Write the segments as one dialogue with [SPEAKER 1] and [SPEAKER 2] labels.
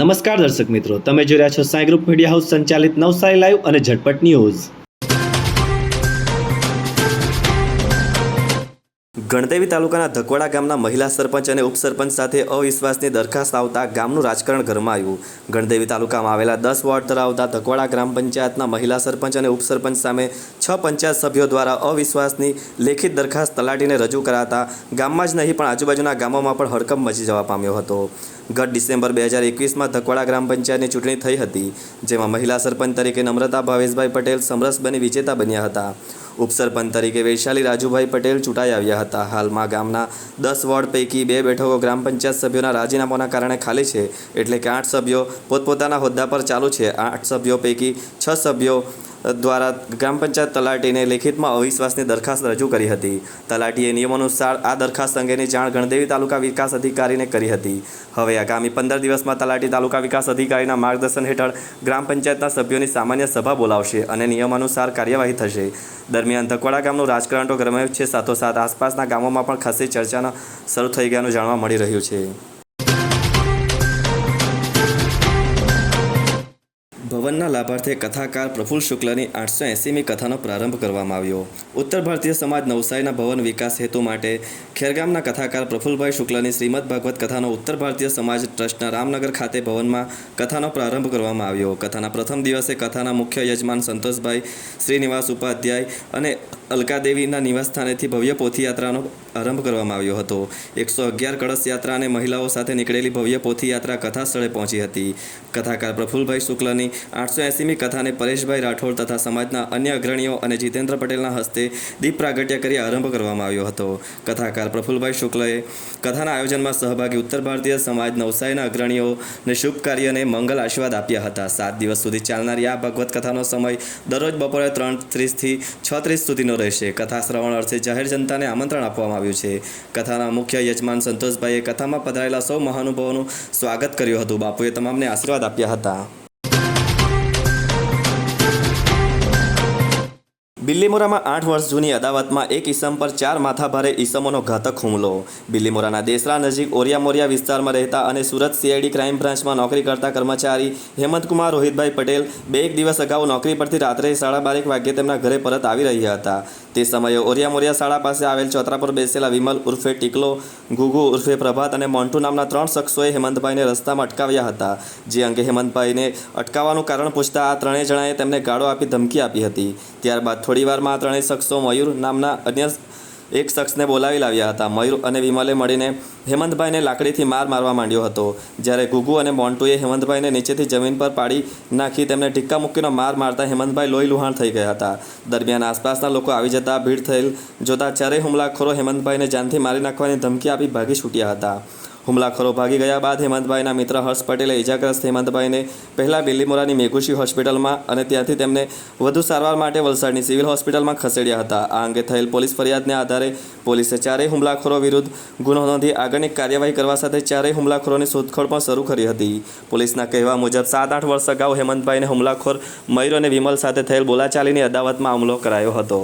[SPEAKER 1] નમસ્કાર દર્શક મિત્રો, તમે જોઈ રહ્યા છો સાંઈ ગ્રુપ મીડિયા હાઉસ સંચાલિત નવસારી લાઈવ અને ઝટપટ ન્યૂઝ. ગણદેવી તાલુકાના ધકવાડા ગામના મહિલા સરપંચ અને ઉપસરપંચ સાથે અવિશ્વાસની દરખાસ્ત આવતા ગામનું રાજકારણ ગરમાયું. ગણદેવી તાલુકામાં આવેલા દસ વોર્ડ ધરાવતા ધકવાડા ગ્રામ પંચાયતના મહિલા સરપંચ અને ઉપસરપંચ સામે છ પંચાયત સભ્યો દ્વારા અવિશ્વાસની લેખિત દરખાસ્ત તલાટીને રજૂ કરાતા ગામમાં જ નહીં પણ આજુબાજુના ગામોમાં પણ હડકંપ મચી જવા પામ્યો હતો. ગત ડિસેમ્બર બે હજાર એકવીસમાં ધકવાડા ગ્રામ પંચાયતની ચૂંટણી થઈ હતી, જેમાં મહિલા સરપંચ તરીકે નમ્રતા ભાવેશભાઈ પટેલ સમરસ બની વિજેતા બન્યા હતા. ઉપસરપંચ તરીકે વૈશાલી રાજુભાઈ પટેલ ચૂંટાઈ આવ્યા હતા. હાલમાં ગામના દસ વોર્ડ પૈકી બે બેઠકો ગ્રામ પંચાયત સભ્યોના રાજીનામાના કારણે ખાલી છે, એટલે કે આઠ સભ્યો પોતપોતાના હોદ્દા પર ચાલુ છે. આઠ સભ્યો પૈકી છ સભ્યો દ્વારા ગ્રામ પંચાયત તલાટીને લેખિતમાં અવિશ્વાસની દરખાસ્ત રજૂ કરી હતી. તલાટીએ નિયમાનુસાર આ દરખાસ્ત અંગેની જાણ ગણદેવી તાલુકા વિકાસ અધિકારીને કરી હતી. હવે આગામી પંદર દિવસમાં તલાટી તાલુકા વિકાસ અધિકારીના માર્ગદર્શન હેઠળ ગ્રામ પંચાયતના સભ્યોની સામાન્ય સભા બોલાવશે અને નિયમાનુસાર કાર્યવાહી થશે. દરમિયાન ધકવાડા ગામનું રાજકારણ તો ગરમાયું છે. સાથોસાથ આસપાસના ગામોમાં પણ ખાસી ચર્ચાના શરૂ થઈ ગયાનું જાણવા મળી રહ્યું છે. ભવનના લાભાર્થે કથાકાર પ્રફુલ્લ શુક્લની આઠસો એંસીમી કથાનો પ્રારંભ કરવામાં આવ્યો. ઉત્તર ભારતીય સમાજ નવસારીના ભવન વિકાસ હેતુ માટે ખેરગામના કથાકાર પ્રફુલભાઈ શુક્લની શ્રીમદ ભાગવત કથાનો ઉત્તર ભારતીય સમાજ ટ્રસ્ટના રામનગર ખાતે ભવનમાં કથાનો પ્રારંભ કરવામાં આવ્યો. કથાના પ્રથમ દિવસે કથાના મુખ્ય યજમાન સંતોષભાઈ શ્રીનિવાસ ઉપાધ્યાય અને અલકાદેવીના નિવાસસ્થાનેથી ભવ્ય પોથીયાત્રાનો આરંભ કરવામાં આવ્યો હતો. એકસો અગિયાર કળશ યાત્રા અને મહિલાઓ સાથે નીકળેલી ભવ્ય પોથીયાત્રા કથા સ્થળે પહોંચી હતી. કથાકાર પ્રફુલભાઈ શુક્લની આઠસો એંસીમી કથાને પરેશભાઈ રાઠોડ તથા સમાજના અન્ય અગ્રણીઓ અને જીતેન્દ્ર પટેલના હસ્તે દીપ પ્રાગટ્ય કરી આરંભ કરવામાં આવ્યો હતો. કથાકાર પ્રફુલભાઈ શુક્લએ કથાના આયોજનમાં સહભાગી ઉત્તર ભારતીય સમાજ નવસારીના અગ્રણીઓને શુભ કાર્યને મંગલ આશીર્વાદ આપ્યા હતા. સાત દિવસ સુધી ચાલનારી આ ભગવત કથાનો સમય દરરોજ બપોરે ત્રણ ત્રીસથી છ ત્રીસ સુધીનો રહેશે. કથા શ્રવણ અર્થે જાહેર જનતાને આમંત્રણ આપવામાં આવ્યું છે. કથાના મુખ્ય યજમાન સંતોષભાઈએ કથામાં પધારેલા સૌ મહાનુભાવોનું સ્વાગત કર્યું હતું. બાપુએ તમામને આશીર્વાદ આપ્યા હતા. બિલ્લીમોરામાં આઠ વર્ષ જૂની અદાવતમાં એક ઈસમ પર ચાર માથાભારે ઈસમોનો ઘાતક હુમલો. બિલ્લીમોરાના દેસરા નજીક ઓરિયા મોરિયા વિસ્તારમાં રહેતા અને સુરત સીઆઈડી ક્રાઇમ બ્રાન્ચમાં નોકરી કરતા કર્મચારી હેમંતકુમાર રોહિતભાઈ પટેલ બે એક દિવસ અગાઉ નોકરી પરથી રાત્રે સાડા બારેક વાગ્યે તેમના ઘરે પરત આવી રહ્યા હતા. તે સમયે ઓરિયા મોરિયા શાળા પાસે આવેલ ચોતરા પર બેસેલા વિમલ ઉર્ફે ટીકલો, ગુગુ ઉર્ફે પ્રભાત અને મોન્ટુ નામના ત્રણ શખ્સોએ હેમંતભાઈને રસ્તામાં અટકાવ્યા હતા. જે અંગે હેમંતભાઈને અટકાવવાનું કારણ પૂછતા આ ત્રણેય જણાએ તેમને ગાળો આપી ધમકી આપી હતી. ત્યારબાદ થોડીવારમાં આ ત્રણેય શખ્સો મયુર નામના અન્ય એક શખ્સને બોલાવી લાવ્યા હતા. મયુર અને વિમલે મળીને હેમંતભાઈને લાકડીથી માર મારવા માંડ્યો હતો. જ્યારે ગુગુ અને મોન્ટુએ હેમંતભાઈને નીચેથી જમીન પર પાડી નાખી તેમને ઢીક્કા મૂકીનો માર મારતા હેમંતભાઈ લોહી લુહાણ થઈ ગયા હતા. દરમિયાન આસપાસના લોકો આવી જતા ભીડ થયેલ જોતા ચારેય હુમલાખોરો હેમંતભાઈને જાનથી મારી નાખવાની ધમકી આપી ભાગી છૂટ્યા હતા. હુમલાખોરો ભાગી ગયા બાદ હેમંતભાઈના મિત્ર હર્ષ પટેલે ઇજાગ્રસ્ત હેમંતભાઈને પહેલાં બિલીમોરાની મેઘુશી હોસ્પિટલમાં અને ત્યાંથી તેમને વધુ સારવાર માટે વલસાડની સિવિલ હોસ્પિટલમાં ખસેડ્યા હતા. આ અંગે થયેલ પોલીસ ફરિયાદને આધારે પોલીસે ચારેય હુમલાખોરો વિરુદ્ધ ગુનો નોંધી આગળની કાર્યવાહી કરવા સાથે ચારેય હુમલાખોરોની શોધખોળ પણ શરૂ કરી હતી. પોલીસના કહેવા મુજબ સાત આઠ વર્ષ અગાઉ હેમંતભાઈને હુમલાખોર મયુર અને વિમલ સાથે થયેલ બોલાચાલીની અદાવતમાં હુમલો કરાયો હતો.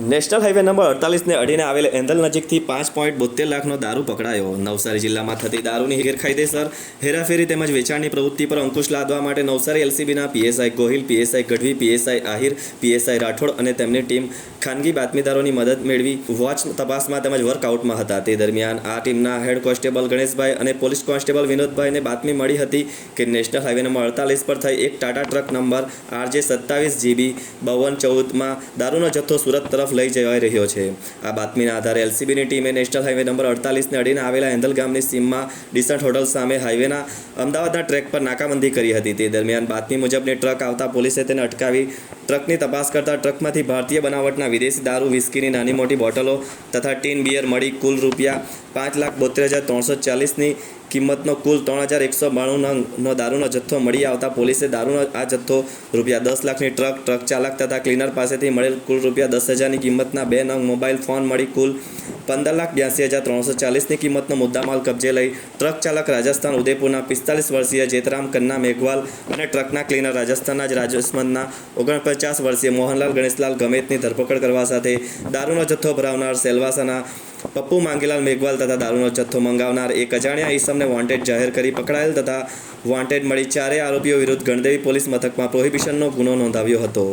[SPEAKER 1] નેશનલ હાઈવે નંબર અડતાલીસને અડીને આવેલ એંધલ નજીકથી પાંચ પોઈન્ટ બોતેર લાખનો દારૂ પકડાયો. નવસારી જિલ્લામાં થતી દારૂની ગેરકાયદેસર હેરાફેરી તેમજ વેચાણની પ્રવૃત્તિ પર અંકુશ લાદવા માટે Navsari એલસીબીના PSI Gohil, PSI Gadhvi, PSI Ahir, PSI Rathod અને તેમની ટીમ ખાનગી બાતમીદારોની મદદ મેળવી વોચ તપાસમાં તેમજ વર્કઆઉટમાં હતા. તે દરમિયાન આ ટીમના હેડ કોન્સ્ટેબલ ગણેશભાઈ અને પોલીસ કોન્સ્ટેબલ વિનોદભાઈને બાતમી મળી હતી કે નેશનલ હાઈવે નંબર અડતાલીસ પર થઈ એક ટાટા ટ્રક નંબર આરજે સત્તાવીસ જીબી બાવન ચૌદમાં દારૂનો જથ્થો સુરત તરફ લઈ જવાઈ રહ્યો છે. આ બાતમીના આધારે એલસીબીની ટીમે નેશનલ હાઈવે નંબર અડતાલીસને અડીને આવેલા એંધલ ગામની સીમમાં ડિસન્ટ હોટલ સામે હાઈવેના અમદાવાદના ટ્રેક પર નાકાબંધી કરી હતી. તે દરમિયાન બાતમી મુજબની ટ્રક આવતા પોલીસે તેને અટકાવી ટ્રકની તપાસ કરતા ટ્રકમાંથી ભારતીય બનાવટના વિદેશી દારૂ, વિસ્કીની નાની મોટી બોટલો તથા ટીન બિયર મળી કુલ રૂપિયા પાંચ લાખ બોતેર હજાર ત્રણસો ચાલીસની કિંમતનો કુલ ત્રણ હજાર એકસો બાણું નંગનો દારૂનો જથ્થો મળી આવતા પોલીસે દારૂનો આ જથ્થો રૂપિયા દસ લાખની ટ્રક ટ્રક ચાલક તથા ક્લીનર પાસેથી મળેલ કુલ રૂપિયા દસ હજારની કિંમતના બે નંગ મોબાઈલ ફોન મળી કુલ પંદર લાખ બ્યાસી હજાર ત્રણસો ચાલીસની કિંમતનો મુદ્દામાલ કબજે લઈ ટ્રક ચાલક રાજસ્થાન ઉદયપુરના પિસ્તાલીસ વર્ષીય જેતરામ કન્ના મેઘવાલ અને ટ્રકના ક્લીનર રાજસ્થાનના જ રાજસ્થાનના ઓગણપચાસ વર્ષીય મોહનલાલ ગણેશલાલ ગમેતની ધરપકડ કરવા સાથે દારૂનો જથ્થો ભરાવનાર સેલવાસાના પપ્પુ માંગીલાલ મેઘવાલ તથા દારૂનો જથ્થો મંગાવનાર એક અજાણ્યા ઈસમને વોન્ટેડ જાહેર કરી પકડાયેલ તથા વોન્ટેડ મળી ચારેય આરોપીઓ વિરુદ્ધ ગણદેવી પોલીસ મથકમાં પ્રોહિબિશનનો ગુનો નોંધાવ્યો હતો.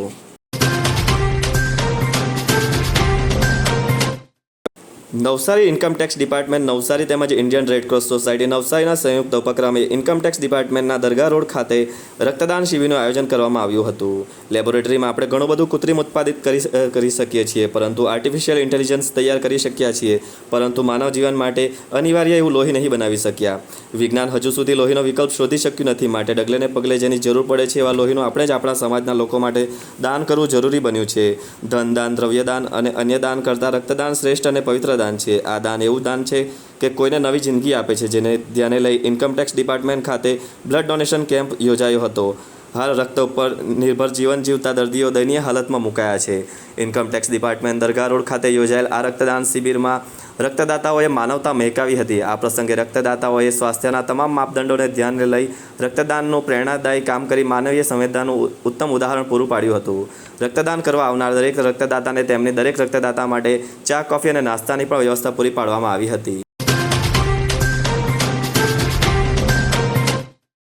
[SPEAKER 1] નવસારી ઇન્કમટેક્સ ડિપાર્ટમેન્ટ નવસારી તેમજ ઇન્ડિયન રેડક્રોસ સોસાયટી નવસારીના સંયુક્ત ઉપક્રમે ઇન્કમટેક્સ ડિપાર્ટમેન્ટના દરગાહ રોડ ખાતે રક્તદાન શિબિરનું આયોજન કરવામાં આવ્યું હતું. લેબોરેટરીમાં આપણે ઘણું બધું કૃત્રિમ ઉત્પાદિત કરી કરી શકીએ છીએ, પરંતુ આર્ટિફિશિયલ ઇન્ટેલિજન્સ તૈયાર કરી શક્યા છીએ, પરંતુ માનવ જીવન માટે અનિવાર્ય એવું લોહી નહીં બનાવી શક્યા. વિજ્ઞાન હજુ સુધી લોહીનો વિકલ્પ શોધી શક્યું નથી, માટે ડગલેને પગલે જેની જરૂર પડે છે એવા લોહીનું આપણે જ આપણા સમાજના લોકો માટે દાન કરવું જરૂરી બન્યું છે. ધનદાન, દ્રવ્યદાન અને અન્ય દાન કરતાં રક્તદાન શ્રેષ્ઠ અને પવિત્ર દાન છે, આ દાન એવું દાન છે કે કોઈને નવી જિંદગી આપે છે, જેને ધ્યાને લઈ ઇન્કમટેક્સ ડિપાર્ટમેન્ટ ખાતે બ્લડ ડોનેશન કેમ્પ યોજાયો હતો. હાલ રક્ત ઉપર નિર્ભર જીવન જીવતા દર્દીઓ દયનીય હાલતમાં મુકાયા છે. ઇન્કમટેક્સ ડિપાર્ટમેન્ટ દરગાહ રોડ ખાતે યોજાયેલ આ રક્તદાન શિબિરમાં રક્તદાતાઓએ માનવતા મહેકાવી હતી. આ પ્રસંગે રક્તદાતાઓએ સ્વાસ્થ્યના તમામ માપદંડોને ધ્યાને લઈ રક્તદાનનું પ્રેરણાદાયી કામ કરી માનવીય સંવેદનાનું ઉત્તમ ઉદાહરણ પૂરું પાડ્યું હતું. રક્તદાન કરવા આવનાર દરેક રક્તદાતાને તેમની દરેક રક્તદાતા માટે ચા, કોફી અને નાસ્તાની પણ વ્યવસ્થા પૂરી પાડવામાં આવી હતી.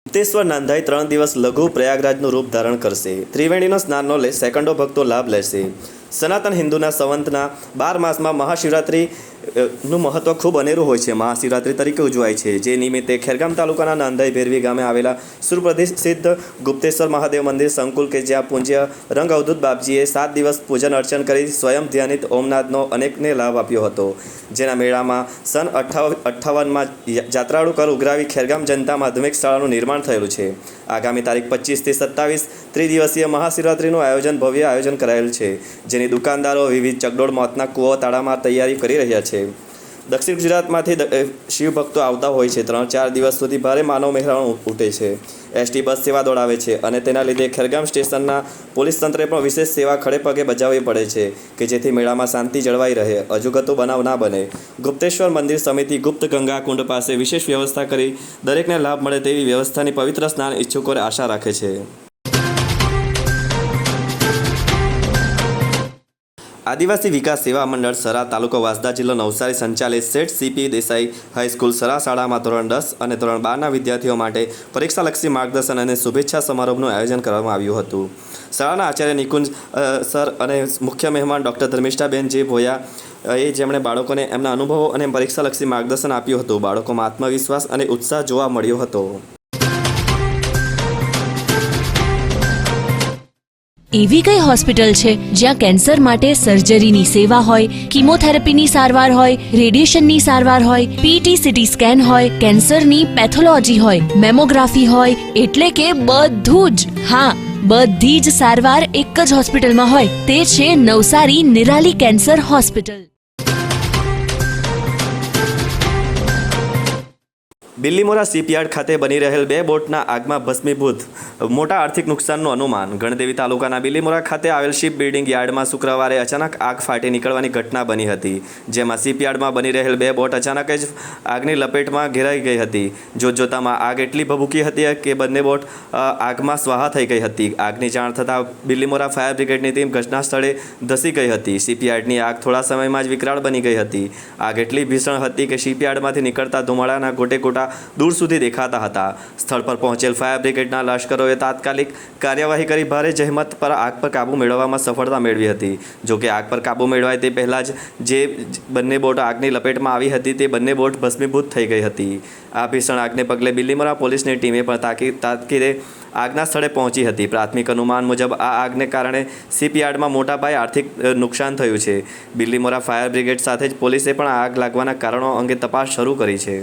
[SPEAKER 1] મુક્તેશ્વર નાંદાઈ ત્રણ દિવસ લઘુ પ્રયાગરાજનું રૂપ ધારણ કરશે. ત્રિવેણીનો સ્નાનનો લે, સેકન્ડો ભક્તો લાભ લેશે. સનાતન હિન્દુના સંવંતના બાર માસમાં મહાશિવરાત્રિ નું મહત્વ ખૂબ અનેરું હોય છે. મહાશિવરાત્રિ તરીકે ઉજવાય છે. જે નિમિત્તે ખેરગામ તાલુકાના નાંદાઈ ભેરવી ગામે આવેલા સુપ્રતિષ્ઠિત ગુપ્તેશ્વર મહાદેવ મંદિર સંકુલ કે જ્યાં પૂજ્ય રંગ અવધૂત બાપજીએ સાત દિવસ પૂજન અર્ચન કરી સ્વયં ધ્યાનિત ઓમનાથનો અનેકને લાભ આપ્યો હતો. જેના મેળામાં સન અઠ્ઠાવ, અઠ્ઠાવનમાં જાત્રાળુ કર ઉઘરાવી ખેરગામ જનતા માધ્યમિક શાળાનું નિર્માણ થયેલું છે. આગામી તારીખ પચીસથી સત્તાવીસ ત્રિદિવસીય મહાશિવરાત્રિનું આયોજન ભવ્ય આયોજન કરાયેલ છે. જેની દુકાનદારો વિવિધ ચગડોળ મોતના કૂવો, તાળામાં તૈયારી કરી રહ્યા છે. દક્ષિણ ગુજરાતમાંથી શિવભક્તો શિવ ભક્તો આવતા હોય છે. ત્રણ ચાર દિવસ સુધી ભારે માનવ મહેરાણ ઉઠે છે. એસટી બસ સેવા દોડાવે છે અને તેના લીધે ખેરગામ સ્ટેશનના પોલીસ તંત્રે પણ વિશેષ સેવા ખડે પગે બજાવવી પડે છે કે જેથી મેળામાં શાંતિ જળવાઈ રહે, અજુગતો બનાવ ના બને. ગુપ્તેશ્વર મંદિર સમિતિ ગુપ્ત ગંગા કુંડ પાસે વિશેષ વ્યવસ્થા કરી દરેકને લાભ મળે તેવી વ્યવસ્થાની પવિત્ર સ્નાન ઈચ્છુકોને આશા રાખે છે. આદિવાસી વિકાસ સેવા મંડળ સરા તાલુકો વાસદા જિલ્લો નવસારી સંચાલિત Seth C P Desai high school Sara શાળામાં ધોરણ દસ અને ધોરણ બારના વિદ્યાર્થીઓ માટે પરીક્ષાલક્ષી માર્ગદર્શન અને શુભેચ્છા સમારોહનું આયોજન કરવામાં આવ્યું હતું. શાળાના આચાર્ય નિકુંજ સર અને મુખ્ય મહેમાન ડૉક્ટર ધર્મિષ્ઠાબેન જે ભોયા, એ જેમણે બાળકોને એમના અનુભવો અને પરીક્ષાલક્ષી માર્ગદર્શન આપ્યું હતું. બાળકોમાં આત્મવિશ્વાસ અને ઉત્સાહ જોવા મળ્યો હતો.
[SPEAKER 2] એવી કઈ હોસ્પિટલ છે જ્યાં કેન્સર માટે સર્જરીની સેવા હોય, કિમોથેરાપીની સારવાર હોય, રેડિયેશનની સારવાર હોય પીટી સીટી સ્કેન હોય, કેન્સરની પેથોલોજી હોય, મેમોગ્રાફી હોય, એટલે કે બધું જ. હા, બધી જ સારવાર એક જ હોસ્પિટલમાં હોય, તે છે Navsari Nirali cancer hospital.
[SPEAKER 1] Billimora shipyard ખાતે બની રહેલ બે બોટના આગમાં ભસ્મીભૂત મોટા આર્થિક નુકસાનનું અનુમાન. ગણદેવી તાલુકાના બિલીમોરા ખાતે આવેલ શિપ બિલ્ડિંગ યાર્ડમાં શુક્રવારે અચાનક આગ ફાટી નીકળવાની ઘટના બની હતી, જેમાં શિપયાર્ડમાં બની રહેલ બે બોટ અચાનક જ આગની લપેટમાં ઘેરાઈ ગઈ હતી. જોતજોતામાં આગ એટલી ભભૂકી હતી કે બંને બોટ આગમાં સ્વાહા થઈ ગઈ હતી. આગની જાણ થતાં બિલીમોરા ફાયર બ્રિગેડની ટીમ ઘટના સ્થળે ધસી ગઈ હતી. શિપયાર્ડની આગ થોડા સમયમાં જ વિકરાળ બની ગઈ હતી. આગ એટલી ભીષણ હતી કે શિપયાર્ડમાંથી નીકળતા ધુમાડાના ગોટે ગોટા દૂર સુધી દેખાતા હતા. સ્થળ પર પહોંચેલ ફાયર બ્રિગેડના લશ્કરોએ તાત્કાલિક કાર્યવાહી કરી ભારે જહેમત પર આગ પર કાબૂ મેળવવામાં સફળતા મેળવી હતી. જો કે આગ પર કાબૂ મેળવાય તે પહેલાં જ જે બંને બોટ આગની લપેટમાં આવી હતી તે બંને બોટ ભસ્મીભૂત થઈ ગઈ હતી. આ ભીષણ આગને પગલે બિલીમરા પોલીસની ટીમે પણ તાકી, તાકીદે આગના સ્થળે પહોંચી હતી. પ્રાથમિક અનુમાન મુજબ આ આગને કારણે શિપયાર્ડમાં મોટા પાયે આર્થિક નુકસાન થયું છે. બિલ્લીમોરા ફાયર બ્રિગેડ સાથે જ પોલીસે પણ આગ લાગવાના કારણો અંગે તપાસ શરૂ કરી છે.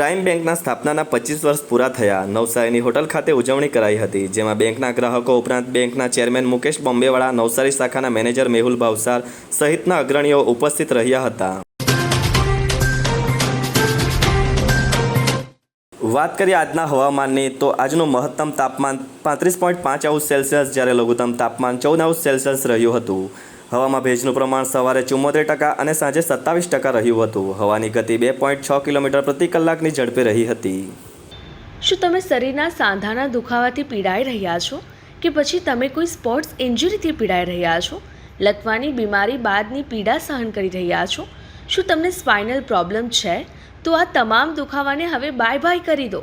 [SPEAKER 1] પ્રાઇમ બેંકના સ્થાપનાના પચીસ વર્ષ પૂરા થયા. નવસારીની હોટલ ખાતે ઉજવણી કરાઈ હતી, જેમાં બેંકના ગ્રાહકો ઉપરાંત બેંકના ચેરમેન મુકેશ બોમ્બેવાળા, નવસારી શાખાના મેનેજર મેહુલ ભાવસાર સહિતના અગ્રણીઓ ઉપસ્થિત રહ્યા હતા. વાત કરીએ આજના હવામાનની, તો આજનું મહત્તમ તાપમાન પાંત્રીસ પોઈન્ટ પાંચ અંશ સેલ્સિયસ જ્યારે લઘુત્તમ તાપમાન ચૌદ અંશ સેલ્સિયસ રહ્યું હતું. હવામાં ભેજનું પ્રમાણ સવારે ચુમ્મોતેર ટકા અને સાંજે સત્તાવીસ ટકા રહ્યું હતું. હવાની ગતિ બે પોઈન્ટ છ કિલોમીટર પ્રતિ કલાકની ઝડપે રહી હતી.
[SPEAKER 3] શું તમે શરીરના સાંધાના દુખાવાથી પીડાઈ રહ્યા છો? કે પછી તમે કોઈ સ્પોર્ટ્સ ઇન્જરીથી પીડાઈ રહ્યા છો? લકવાની બીમારી બાદની પીડા સહન કરી રહ્યા છો? શું તમને સ્પાઇનલ પ્રોબ્લેમ છે? તો આ તમામ દુખાવાને હવે બાય બાય કરી દો.